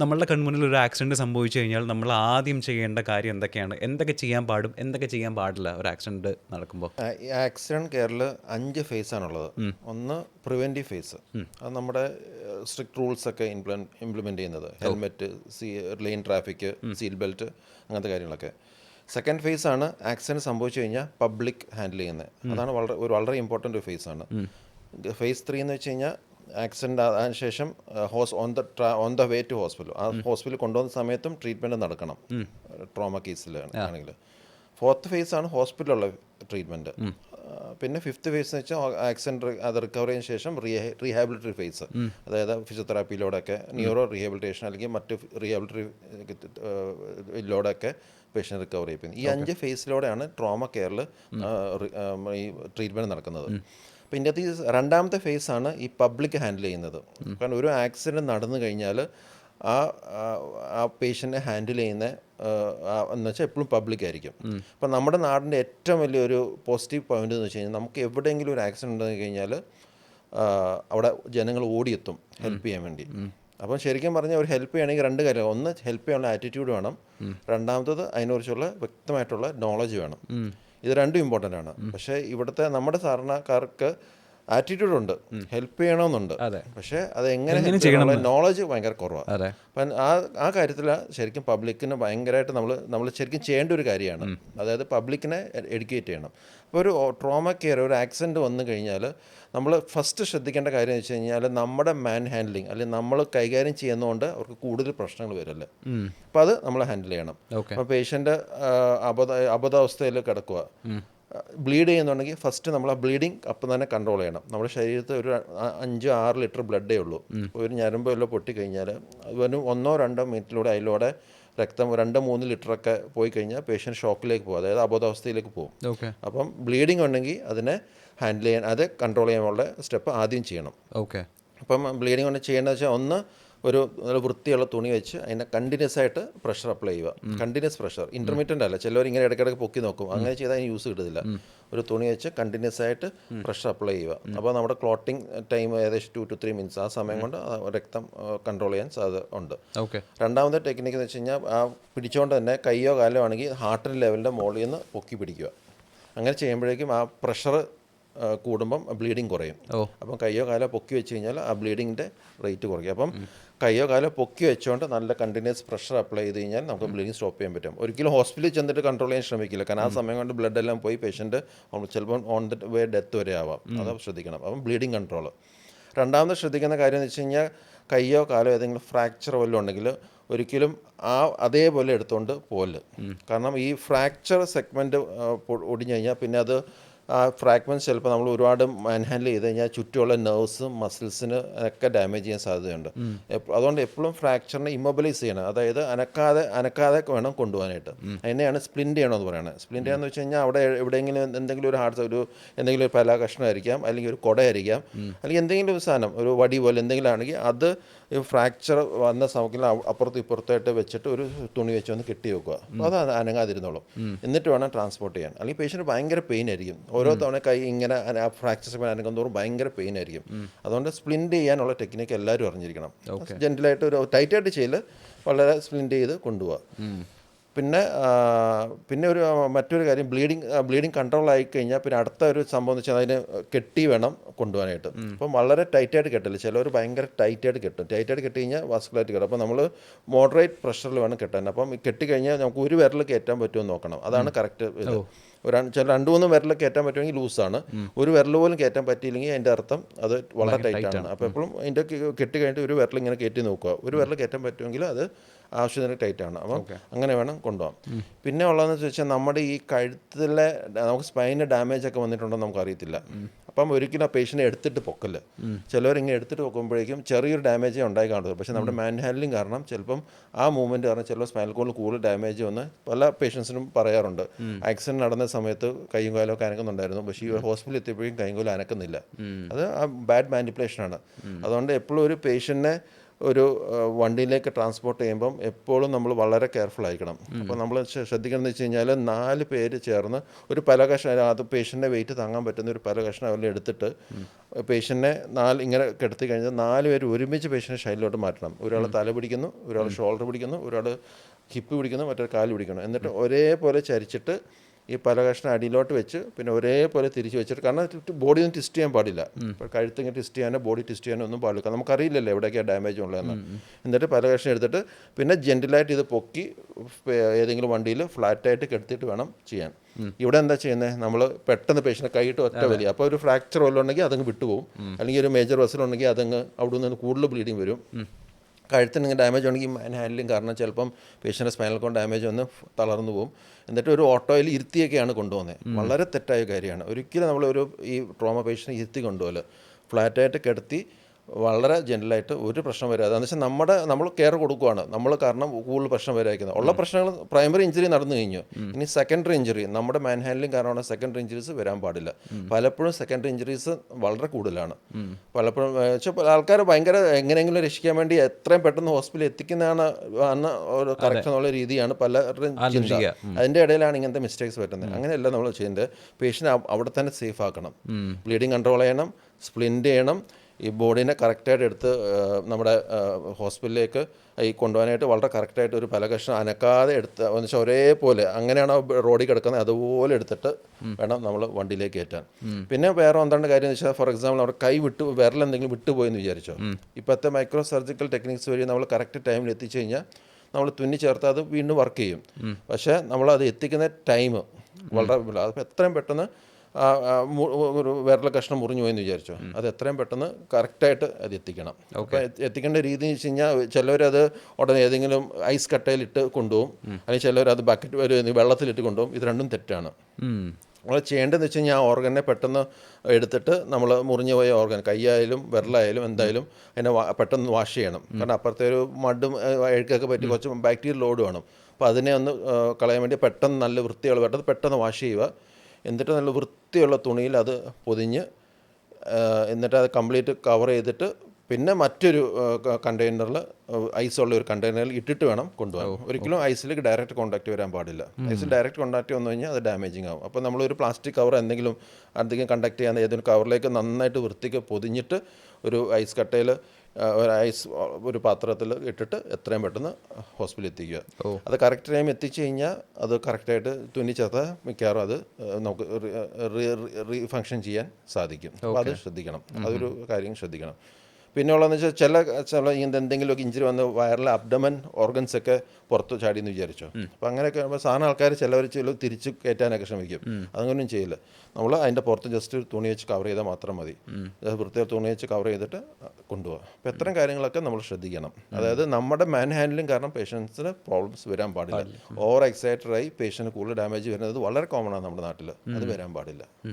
നമ്മളുടെ കൺമുന്നിൽ ഒരു ആക്സിഡന്റ് സംഭവിച്ചു കഴിഞ്ഞാൽ നമ്മൾ ആദ്യം ചെയ്യേണ്ട കാര്യം എന്തൊക്കെയാണ്? എന്തൊക്കെ ചെയ്യാൻ പാടും? എന്തൊക്കെ ചെയ്യാൻ പാടില്ല? ഒരു ആക്സിഡന്റ് നടക്കുമ്പോൾ ആക്സിഡന്റ് കെയറിൽ അഞ്ച് ഫേസ് ആണുള്ളത്. ഒന്ന് പ്രിവെന്റീവ് ഫേസ് അത് നമ്മുടെ സ്ട്രിക്ട് റൂൾസ് ഒക്കെ ഇംപ്ലിമെന്റ് ചെയ്യുന്നത്. Helmet see lane traffic seat belt അങ്ങനത്തെ കാര്യങ്ങളൊക്കെ. സെക്കൻഡ് ഫേസ് ആണ് ആക്സിഡന്റ് സംഭവിച്ചു കഴിഞ്ഞാൽ പബ്ലിക് ഹാൻഡിൽ ചെയ്യുന്നത്. അതാണ് വളരെ ഒരു വളരെ ഇമ്പോർട്ടന്റ് ഒരു ഫേസ് ആണ് ഫേസ് ത്രീ എന്ന് വെച്ച് കഴിഞ്ഞാൽ ആക്സിഡന്റ് അതിന് ശേഷം hose on the on the way to hospital ആ ഹോസ്പിറ്റലിൽ കൊണ്ടുവന്ന സമയത്തും ട്രീറ്റ്മെന്റ് നടക്കണം. ട്രോമ കേസിൽ ആണെങ്കിൽ ഫോർത്ത് ഫേസ് ആണ് ഹോസ്പിറ്റലുള്ള ട്രീറ്റ്മെന്റ് പിന്നെ ഫിഫ്ത്ത് ഫേസ് എന്ന് വെച്ചാൽ ആക്സിഡന്റ് അത് റിക്കവർ ചെയ്തതിനു ശേഷം റീഹാബിലിറ്ററി ഫേസ് അതായത് ഫിസിയോതെറാപ്പിയിലൂടെയൊക്കെ ന്യൂറോ റീഹാബിലിറ്റേഷൻ അല്ലെങ്കിൽ മറ്റ് റീഹാബിലിറ്ററിയിലൂടെയൊക്കെ പേഷ്യന്റ് റിക്കവർ ചെയ്യിപ്പിക്കുന്നത്. ഈ അഞ്ച് ഫേസിലൂടെയാണ് ട്രോമ കെയറിൽ ഈ ട്രീറ്റ്മെന്റ് നടക്കുന്നത്. അപ്പോൾ ഇതിന്റെ അകത്ത് ഈ രണ്ടാമത്തെ ഫേസാണ് ആണ് ഈ പബ്ലിക് ഹാൻഡിൽ ചെയ്യുന്നത്. കാരണം ഒരു ആക്സിഡന്റ് നടന്നു കഴിഞ്ഞാൽ ആ ആ- ആ പേഷ്യന്റിനെ ഹാൻഡിൽ ചെയ്യുന്ന എന്ന് വെച്ചാൽ എപ്പോഴും പബ്ലിക് ആയിരിക്കും. അപ്പം നമ്മുടെ നാടിന്റെ ഏറ്റവും വലിയൊരു പോസിറ്റീവ് പോയിന്റ് എന്ന് വെച്ച് കഴിഞ്ഞാൽ നമുക്ക് എവിടെയെങ്കിലും ഒരു ആക്സിഡന്റ് ഉണ്ടെന്ന് കഴിഞ്ഞാൽ അവിടെ ജനങ്ങൾ ഓടിയെത്തും ഹെൽപ്പ് ചെയ്യാൻ വേണ്ടി. അപ്പം ശരിക്കും പറഞ്ഞാൽ ഒരു ഹെൽപ്പ് ചെയ്യണമെങ്കിൽ രണ്ട് കാര്യം ഒന്ന് ഹെൽപ്പ് ചെയ്യാനുള്ള ആറ്റിറ്റ്യൂഡ് വേണം. രണ്ടാമത്തത് അതിനെക്കുറിച്ചുള്ള വ്യക്തമായിട്ടുള്ള നോളജ് വേണം. ഇത് രണ്ടും ഇമ്പോർട്ടന്റ് ആണ്. പക്ഷേ ഇവിടുത്തെ നമ്മുടെ സാധാരണക്കാർക്ക് ആറ്റിറ്റ്യൂഡ് ഉണ്ട്. ഹെൽപ്പ് ചെയ്യണമെന്നുണ്ട്. പക്ഷേ അത് എങ്ങനെ നോളജ് ഭയങ്കര കുറവാണ് അപ്പം ആ ആ കാര്യത്തിൽ ശരിക്കും പബ്ലിക്കിന് ഭയങ്കരമായിട്ട് നമ്മൾ നമ്മൾ ശരിക്കും ചെയ്യേണ്ട ഒരു കാര്യമാണ്. അതായത് പബ്ലിക്കിനെ എഡ്യൂക്കേറ്റ് ചെയ്യണം. അപ്പോൾ ഒരു ട്രോമ കെയർ ഒരു ആക്സിഡന്റ് വന്നു കഴിഞ്ഞാൽ നമ്മൾ ഫസ്റ്റ് ശ്രദ്ധിക്കേണ്ട കാര്യം എന്ന് വെച്ച് കഴിഞ്ഞാൽ നമ്മുടെ മാൻ ഹാൻഡ്ലിങ് അല്ലെങ്കിൽ നമ്മൾ കൈകാര്യം ചെയ്യുന്നതുകൊണ്ട് അവർക്ക് കൂടുതൽ പ്രശ്നങ്ങൾ വരില്ല? അപ്പോൾ അത് നമ്മൾ ഹാൻഡിൽ ചെയ്യണം. അപ്പം അപ്പോൾ പേഷ്യന്റ് അബദ്ധ അബദ്ധാവസ്ഥയിൽ കിടക്കുക ബ്ലീഡ് ചെയ്യുന്നുണ്ടെങ്കിൽ ഫസ്റ്റ് നമ്മൾ ആ ബ്ലീഡിങ് അപ്പം തന്നെ കൺട്രോൾ ചെയ്യണം. നമ്മുടെ ശരീരത്തിൽ ഒരു അഞ്ച് ആറ് ലിറ്റർ ബ്ലഡേ ഉള്ളൂ. ഒരു ഞരമ്പോ എല്ലാം പൊട്ടിക്കഴിഞ്ഞാൽ ഒരു ഒന്നോ രണ്ടോ മിനിറ്റിലൂടെ അതിലൂടെ രക്തം രണ്ട് മൂന്ന് ലിറ്ററൊക്കെ പോയി കഴിഞ്ഞാൽ പേഷ്യന്റ് ഷോക്കിലേക്ക് പോകും. അതായത് അബോധാവസ്ഥയിലേക്ക് പോകും. ഓക്കെ. അപ്പം ബ്ലീഡിങ് ഉണ്ടെങ്കിൽ അതിനെ ഹാൻഡിൽ ചെയ്യാൻ അത് കൺട്രോൾ ചെയ്യാനുള്ള സ്റ്റെപ്പ് ആദ്യം ചെയ്യണം. ഓക്കെ. അപ്പം ബ്ലീഡിങ് കൊണ്ട് ചെയ്യേണ്ടത് വെച്ചാൽ ഒന്ന് ഒരു നല്ല വൃത്തിയുള്ള തുണി വെച്ച് അതിനെ കണ്ടിന്യൂസ് ആയിട്ട് പ്രഷർ അപ്ലൈ ചെയ്യുക. കണ്ടിന്യൂസ് പ്രഷർ ഇന്റർമീഡിയറ്റ് അല്ല. ചിലവർ ഇങ്ങനെ ഇടയ്ക്കിടയ്ക്ക് പൊക്കി നോക്കും. അങ്ങനെ ചെയ്താൽ അതിന് യൂസ് കിട്ടില്ല ഒരു തുണി വെച്ച് കണ്ടിന്യൂസ് ആയിട്ട് പ്രഷർ അപ്ലൈ ചെയ്യുക. അപ്പോൾ നമ്മുടെ ക്ലോട്ടിംഗ് ടൈം ഏകദേശം ടു ടു ത്രീ മിനിറ്റ്സ് ആ സമയം കൊണ്ട് രക്തം കൺട്രോൾ ചെയ്യാൻ സാധ്യത ഉണ്ട്. ഓക്കെ രണ്ടാമത്തെ ടെക്നിക്ക് എന്ന് വെച്ച് കഴിഞ്ഞാൽ ആ പിടിച്ചുകൊണ്ട് തന്നെ കൈയോ കാലോ ആണെങ്കിൽ ഹാർട്ടിന്റെ ലെവലിന്റെ മുകളിൽ നിന്ന് പൊക്കി പിടിക്കുക. അങ്ങനെ ചെയ്യുമ്പോഴേക്കും ആ പ്രഷർ കൂടുമ്പം ബ്ലീഡിങ് കുറയും. അപ്പം കയ്യോ കാലോ പൊക്കി വെച്ച് കഴിഞ്ഞാൽ ആ ബ്ലീഡിങ്ങിന്റെ റേറ്റ് കുറയ്ക്കും. അപ്പം കയ്യോ കാലോ പൊക്കി വെച്ചുകൊണ്ട് നല്ല കണ്ടിന്യൂസ് പ്രഷർ അപ്ലൈ ചെയ്ത് കഴിഞ്ഞാൽ നമുക്ക് ബ്ലീഡിങ് സ്റ്റോപ്പ് ചെയ്യാൻ പറ്റും. ഒരിക്കലും ഹോസ്പിറ്റലിൽ ചെന്നിട്ട് കൺട്രോൾ ചെയ്യാൻ ശ്രമിക്കില്ല. കാരണം ആ സമയം കൊണ്ട് ബ്ലഡ് എല്ലാം പോയി പേഷ്യന്റ് ചിലപ്പം ഓൺ ദ വേ ഡെത്ത് വരെ ആവാം. അത് ശ്രദ്ധിക്കണം. അപ്പം ബ്ലീഡിങ് കൺട്രോൾ രണ്ടാമത് ശ്രദ്ധിക്കുന്ന കാര്യം എന്ന് വെച്ച് കഴിഞ്ഞാൽ കയ്യോ കാലോ ഏതെങ്കിലും ഫ്രാക്ചർ വല്ലതും ഉണ്ടെങ്കിൽ ഒരിക്കലും ആ അതേപോലെ എടുത്തുകൊണ്ട് പോൽ കാരണം ഈ ഫ്രാക്ചർ സെഗ്മെന്റ് ഒടിഞ്ഞു കഴിഞ്ഞാൽ പിന്നെ അത് ആ ഫ്രാഗ്മെന്റ്സ് ചിലപ്പോൾ നമ്മൾ ഒരുപാട് മാൻഹാൻഡിൽ ചെയ്ത് കഴിഞ്ഞാൽ ചുറ്റുമുള്ള നെർവ്സും മസിൽസിന് ഒക്കെ ഡാമേജ് ചെയ്യാൻ സാധ്യതയുണ്ട്. അതുകൊണ്ട് എപ്പോഴും ഫ്രാക്ചറിനെ ഇമ്മൊബിലൈസ് ചെയ്യണം. അതായത് അനക്കാതെ അനക്കാതെ വേണം കൊണ്ടുപോകാനായിട്ട്. അതിനെയാണ് സ്പ്ലിന്റ് ചെയ്യണമെന്ന് പറയുന്നത് സ്പ്ലിന്റ് ചെയ്യാന്ന് വെച്ച് കഴിഞ്ഞാൽ അവിടെ എവിടെയെങ്കിലും എന്തെങ്കിലും ഒരു ഹാർട്ട് ഒരു എന്തെങ്കിലും ഒരു പല കഷ്ണമായിരിക്കാം അല്ലെങ്കിൽ ഒരു കുടയായിരിക്കാം അല്ലെങ്കിൽ എന്തെങ്കിലും ഒരു സാധനം ഒരു വടി പോലെ എന്തെങ്കിലും ആണെങ്കിൽ അത് ഈ ഫ്രാക്ചർ വന്ന സമയത്തിൽ അപ്പുറത്തും ഇപ്പുറത്തായിട്ട് വെച്ചിട്ട് ഒരു തുണി വെച്ച് ഒന്ന് കെട്ടി വെക്കുക. അപ്പോൾ അത് അനങ്ങാതിരുന്നോളും. എന്നിട്ട് വേണം ട്രാൻസ്പോർട്ട് ചെയ്യാൻ. അല്ലെങ്കിൽ പേഷ്യന്റ് ഭയങ്കര പെയിൻ ആയിരിക്കും. ഓരോ തവണ കൈ ഇങ്ങനെ ഫ്രാക്ചർ അനക്കം തോറും ഭയങ്കര പെയിൻ ആയിരിക്കും. അതുകൊണ്ട് സ്പ്ലിന്റ് ചെയ്യാനുള്ള ടെക്നിക്ക് എല്ലാവരും അറിഞ്ഞിരിക്കണം. ജെന്റലായിട്ട് ഒരു ടൈറ്റായിട്ട് ചെയ്യൽ വളരെ സ്പ്ലിന്റ് ചെയ്ത് കൊണ്ടുപോകുക പിന്നെ പിന്നെ ഒരു മറ്റൊരു കാര്യം ബ്ലീഡിങ് ബ്ലീഡിങ് കൺട്രോൾ ആയി കഴിഞ്ഞാൽ പിന്നെ അടുത്ത ഒരു സംഭവം എന്ന് വെച്ചാൽ അതിന് കെട്ടി വേണം കൊണ്ടുപോകാനായിട്ട്. അപ്പം വളരെ ടൈറ്റായിട്ട് കെട്ടില്ല ചിലവർ ഭയങ്കര ടൈറ്റായിട്ട് കെട്ടും. ടൈറ്റായിട്ട് കെട്ടി കഴിഞ്ഞാൽ വാസ്കുലായിട്ട് കെട്ടും. അപ്പോൾ നമ്മൾ മോഡറേറ്റ് പ്രഷറിൽ വേണം കെട്ടാൻ. അപ്പം കെട്ടിക്കഴിഞ്ഞാൽ നമുക്ക് ഒരു വിരൽ കയറ്റാൻ പറ്റുമോ എന്ന് നോക്കണം. അതാണ് കറക്റ്റ് ഇത്. ഒരു ചില രണ്ട് മൂന്ന് വിരൽ കയറ്റാൻ പറ്റുമെങ്കിൽ ലൂസാണ്. ഒരു വിരൽ പോലും കയറ്റാൻ പറ്റിയില്ലെങ്കിൽ അതിന്റെ അർത്ഥം അത് വളരെ ടൈറ്റാണ്. അപ്പോൾ എപ്പോഴും അതിന്റെ കെട്ടി കഴിഞ്ഞിട്ട് ഒരു വിരൽ ഇങ്ങനെ കയറ്റി നോക്കുക. ഒരു വിരൽ കയറ്റാൻ പറ്റുമെങ്കിൽ അത് ആവശ്യത്തിന് ടൈറ്റ് ആണ്. അപ്പം അങ്ങനെ വേണം കൊണ്ടുപോകാം പിന്നെ ഉള്ളതെന്ന് വെച്ചാൽ നമ്മുടെ ഈ കഴുത്തിലെ നമുക്ക് സ്പൈന് ഡാമേജ് ഒക്കെ വന്നിട്ടുണ്ടോ എന്ന് നമുക്ക് അറിയത്തില്ല. അപ്പം ഒരിക്കലും ആ പേഷ്യനെ എടുത്തിട്ട് പൊക്കൽ. ചിലവരിങ്ങനെ എടുത്തിട്ട് പൊക്കുമ്പോഴേക്കും ചെറിയൊരു ഡാമേജേ ഉണ്ടായി കാണുന്നത് പക്ഷേ നമ്മുടെ മാൻ ഹാൻഡലിംഗ് കാരണം ചിലപ്പം ആ മൂവ്മെന്റ് കാരണം ചിലപ്പോൾ സ്പൈനൽ കോഡിൽ കൂടുതൽ ഡാമേജ് വന്ന് പല പേഷ്യൻസിനും പറയാറുണ്ട്. ആക്സിഡന്റ് നടന്ന സമയത്ത് കൈയും കാലമൊക്കെ അനക്കുന്നുണ്ടായിരുന്നു. പക്ഷേ ഈ ഹോസ്പിറ്റലിൽ എത്തിയപ്പോഴും കൈയും കാലും അനക്കുന്നില്ല. അത് ആ ബാഡ് മാനിപ്പുലേഷൻ ആണ്. അതുകൊണ്ട് എപ്പോഴും ഒരു പേഷ്യന്റിനെ ഒരു വണ്ടിയിലേക്ക് ട്രാൻസ്പോർട്ട് ചെയ്യുമ്പം എപ്പോഴും നമ്മൾ വളരെ കെയർഫുൾ ആയിരിക്കണം. അപ്പോൾ നമ്മൾ ശ്രദ്ധിക്കണം എന്ന് വെച്ച് കഴിഞ്ഞാൽ നാല് പേര് ചേർന്ന് ഒരു പല കഷ്ണം അത് പേഷ്യന്റെ വെയിറ്റ് താങ്ങാൻ പറ്റുന്ന ഒരു പല കഷ്ണം അവരിൽ എടുത്തിട്ട് പേഷ്യന്റിനെ നാല് ഇങ്ങനെ കിടത്തി കഴിഞ്ഞാൽ നാല് പേര് ഒരുമിച്ച് പേഷ്യന്റെ ഷൈലിലോട്ട് മാറ്റണം. ഒരാൾ തല പിടിക്കുന്നു ഒരാൾ ഷോൾഡർ പിടിക്കുന്നു ഒരാൾ ഹിപ്പ് പിടിക്കുന്നു മറ്റൊരു കാൽ പിടിക്കുന്നു. എന്നിട്ട് ഒരേപോലെ ചരിച്ചിട്ട് ഈ പല കഷ്ണം അടിയിലോട്ട് വെച്ച് പിന്നെ ഒരേപോലെ തിരിച്ച് വെച്ചിട്ട് കാരണം ബോഡി ഒന്നും ടെസ്റ്റ് ചെയ്യാൻ പാടില്ല. ഇപ്പോൾ കഴുത്ത് ട്വിസ്റ്റ് ടെസ്റ്റ് ചെയ്യാനോ ബോഡി ടെസ്റ്റ് ചെയ്യാനോ ഒന്നും പാടില്ല. നമുക്കറിയില്ലല്ലോ എവിടെയൊക്കെയാണ് ഡാമേജ് ഉള്ളതെന്ന്. എന്നിട്ട് പല കഷ്ണം എടുത്തിട്ട് പിന്നെ ജെന്റിലായിട്ട് ഇത് പൊക്കി ഏതെങ്കിലും വണ്ടിയിൽ ഫ്ലാറ്റായിട്ട് കെടുത്തിട്ട് വേണം ചെയ്യാൻ. ഇവിടെ എന്താ ചെയ്യുന്നത് നമ്മൾ പെട്ടെന്ന് പേഷ്യന്റെ കൈയിട്ട് ഒറ്റ വലിയ. അപ്പോൾ ഒരു ഫ്രാക്ചർ വല്ലതും ഉണ്ടെങ്കിൽ അതങ്ങ് വിട്ടുപോകും. അല്ലെങ്കിൽ ഒരു മേജർ വെസൽ ഉണ്ടെങ്കിൽ അതങ്ങ് അവിടെ നിന്ന് കൂടുതൽ ബ്ലീഡിങ് വരും. കഴുത്തിന് ഇങ്ങനെ ഡാമേജ് ഉണ്ടെങ്കിൽ മാൻ ഹാൻഡിലും കാരണം ചിലപ്പം പേഷ്യന്റെ സ്പൈനൽ കോൺ ഡാമേജ് വന്ന് തളർന്നു പോകും. എന്നിട്ട് ഒരു ഓട്ടോയിൽ ഇരുത്തിയൊക്കെയാണ് കൊണ്ടുപോകുന്നത് വളരെ തെറ്റായ കാര്യമാണ്. ഒരിക്കലും നമ്മൾ ഒരു ഈ ട്രോമ പേഷ്യനെ ഇരുത്തി കൊണ്ടുപോകൽ. ഫ്ലാറ്റായിട്ട് കിടത്തി വളരെ ജനറലായിട്ട് ഒരു പ്രശ്നം വരാതെ. എന്ന് വെച്ചാൽ നമ്മുടെ നമ്മൾ കെയർ കൊടുക്കുകയാണ് നമ്മൾ കാരണം കൂടുതൽ പ്രശ്നം വരായിരിക്കുന്നത് ഉള്ള പ്രശ്നങ്ങൾ പ്രൈമറി ഇഞ്ചുറി നടന്നു കഴിഞ്ഞു. ഇനി സെക്കൻഡറി ഇഞ്ചുറി നമ്മുടെ മാൻ ഹാൻഡലിംഗ് കാരണമാണ് സെക്കൻഡറി ഇഞ്ചുറീസ് വരാൻ പാടില്ല. പലപ്പോഴും സെക്കൻഡറി ഇഞ്ചുറീസ് വളരെ കൂടുതലാണ്. പലപ്പോഴും വെച്ചാൽ ആൾക്കാർ ഭയങ്കര എങ്ങനെയെങ്കിലും രക്ഷിക്കാൻ വേണ്ടി എത്രയും പെട്ടെന്ന് ഹോസ്പിറ്റലിൽ എത്തിക്കുന്നതാണ് ആണ് ഒരു കറക്റ്റ് എന്നുള്ള രീതിയാണ് പലരുടെയും. അതിന്റെ ഇടയിലാണ് ഇങ്ങനത്തെ മിസ്റ്റേക്സ് പറ്റുന്നത് അങ്ങനെയല്ല നമ്മൾ ചെയ്യുന്നത് പേഷ്യന്റ് അവിടെ തന്നെ സേഫ് ആക്കണം. ബ്ലീഡിങ് കൺട്രോൾ ചെയ്യണം. സ്പ്ലിന്റ് ചെയ്യണം. ഈ ബോഡീനെ കറക്റ്റായിട്ട് എടുത്ത് നമ്മുടെ ഹോസ്പിറ്റലിലേക്ക് ഈ കൊണ്ടുപോകാനായിട്ട് വളരെ കറക്റ്റായിട്ട് ഒരു പല കഷ്ണം അനക്കാതെ എടുത്ത് എന്ന് വെച്ചാൽ ഒരേപോലെ അങ്ങനെയാണ് റോഡിൽ കിടക്കുന്നത്. അതുപോലെ എടുത്തിട്ട് വേണം നമ്മൾ വണ്ടിയിലേക്ക് കയറ്റാൻ. പിന്നെ വേറെ ഒന്നാണ്ട് കാര്യം എന്ന് വെച്ചാൽ ഫോർ എക്സാമ്പിൾ നമ്മുടെ കൈ വിട്ട് വിരൽ എന്തെങ്കിലും വിട്ടുപോയെന്ന് വിചാരിച്ചോ? ഇപ്പോഴത്തെ മൈക്രോ സർജിക്കൽ ടെക്നിക്സ് വഴി നമ്മൾ കറക്റ്റ് ടൈമിൽ എത്തിച്ചു കഴിഞ്ഞാൽ നമ്മൾ തുന്നി ചേർത്ത് അത് വീണ്ടും വർക്ക് ചെയ്യും. പക്ഷേ നമ്മളത് എത്തിക്കുന്ന ടൈം വളരെ അപ്പോൾ എത്രയും പെട്ടെന്ന് ഒരു വിരൽ കഷ്ണം മുറിഞ്ഞു പോയെന്ന് വിചാരിച്ചോ? അത് എത്രയും പെട്ടെന്ന് കറക്റ്റായിട്ട് അത് എത്തിക്കണം. അപ്പോൾ എത്തിക്കേണ്ട രീതി എന്ന് വെച്ച് കഴിഞ്ഞാൽ ചിലവരത് ഉടനെ ഏതെങ്കിലും ഐസ് കട്ടയിലിട്ട് കൊണ്ടുപോകും. അല്ലെങ്കിൽ ചിലവരത് അത് ബക്കറ്റ് ഒരു വെള്ളത്തിലിട്ട് കൊണ്ടുപോകും. ഇത് രണ്ടും തെറ്റാണ്. നമ്മൾ ചെയ്യേണ്ടതെന്ന് വെച്ച് കഴിഞ്ഞാൽ ആ ഓർഗനെ പെട്ടെന്ന് എടുത്തിട്ട് നമ്മൾ മുറിഞ്ഞു പോയ ഓർഗൻ കൈയായാലും വിരലായാലും എന്തായാലും അതിനെ പെട്ടെന്ന് വാഷ് ചെയ്യണം. കാരണം അപ്പുറത്തെ ഒരു മഡും എഴുക്കൊക്കെ പറ്റി കുറച്ച് ബാക്ടീരിയൽ ലോഡ് വേണം. അപ്പോൾ അതിനെ ഒന്ന് കളയാൻ വേണ്ടി പെട്ടെന്ന് നല്ല വൃത്തിയുള്ള പെട്ടെന്ന് പെട്ടെന്ന് വാഷ് ചെയ്യുക. എന്നിട്ട് നല്ല വൃത്തിയുള്ള തുണിയിൽ അത് പൊതിഞ്ഞ് എന്നിട്ട് അത് കംപ്ലീറ്റ് കവർ ചെയ്തിട്ട് പിന്നെ മറ്റൊരു കണ്ടെയ്നറിൽ ഐസ് ഉള്ള ഒരു കണ്ടെയ്നറിൽ ഇട്ടിട്ട് വേണം കൊണ്ടുപോകാൻ ഒരിക്കലും ഐസിലേക്ക് ഡയറക്റ്റ് കോൺടാക്റ്റ് വരാൻ പാടില്ല. ഐസിൽ ഡയറക്റ്റ് കോൺടാക്റ്റ് വന്നു കഴിഞ്ഞാൽ അത് ഡാമേജിങ് ആവും. അപ്പോൾ നമ്മളൊരു പ്ലാസ്റ്റിക് കവർ എന്തെങ്കിലും അധികം കണ്ടക്ട് ചെയ്യാൻ ഏതെങ്കിലും കവറിലേക്ക് നന്നായിട്ട് വൃത്തിക്ക് പൊതിഞ്ഞിട്ട് ഒരു ഐസ് കട്ടയിൽ ഒരു ഐസ് ഒരു പാത്രത്തിൽ ഇട്ടിട്ട് എത്രയും പെട്ടെന്ന് ഹോസ്പിറ്റലിൽ എത്തിക്കുക. അത് കറക്റ്റ് ടൈം എത്തിച്ചു കഴിഞ്ഞാൽ അത് കറക്റ്റായിട്ട് തുന്നി ചേർത്താൽ മിക്കവാറും അത് റീ നമുക്ക് റീഫങ്ഷൻ ചെയ്യാൻ സാധിക്കും. അപ്പോൾ അത് ശ്രദ്ധിക്കണം. അതൊരു കാര്യം ശ്രദ്ധിക്കണം. പിന്നെ ഉള്ളതെന്ന് വെച്ചാൽ ചില ചില ഇങ്ങനത്തെ എന്തെങ്കിലുമൊക്കെ ഇഞ്ചുറി വന്ന് വയറിലെ അബ്ഡമൻ ഓർഗൻസ് ഒക്കെ പുറത്ത് ചാടി എന്ന് വിചാരിച്ചോ അപ്പോൾ അങ്ങനെയൊക്കെ ആകുമ്പോൾ സാധനം ആൾക്കാർ ചിലവർ ചില തിരിച്ച് കയറ്റാനൊക്കെ ശ്രമിക്കും. അങ്ങനെയൊന്നും ചെയ്യില്ല. നമ്മൾ അതിന്റെ പുറത്ത് ജസ്റ്റ് ഒരു തുണി വെച്ച് കവർ ചെയ്താൽ മാത്രം മതി. പ്രത്യേക തുണി വെച്ച് കവർ ചെയ്തിട്ട് കൊണ്ടുപോകാം അപ്പോൾ ഇത്തരം കാര്യങ്ങളൊക്കെ നമ്മൾ ശ്രദ്ധിക്കണം. അതായത് നമ്മുടെ മാൻ ഹാൻഡ്ലിംഗ് കാരണം പേഷ്യൻസിന് പ്രോബ്ലംസ് വരാൻ പാടില്ല. ഓവർ എക്സൈറ്റഡ് ആയി പേഷ്യന്റ് കൂടുതൽ ഡാമേജ് വരുന്നത് വളരെ കോമൺ ആണ് നമ്മുടെ നാട്ടിൽ അത് വരാൻ പാടില്ല.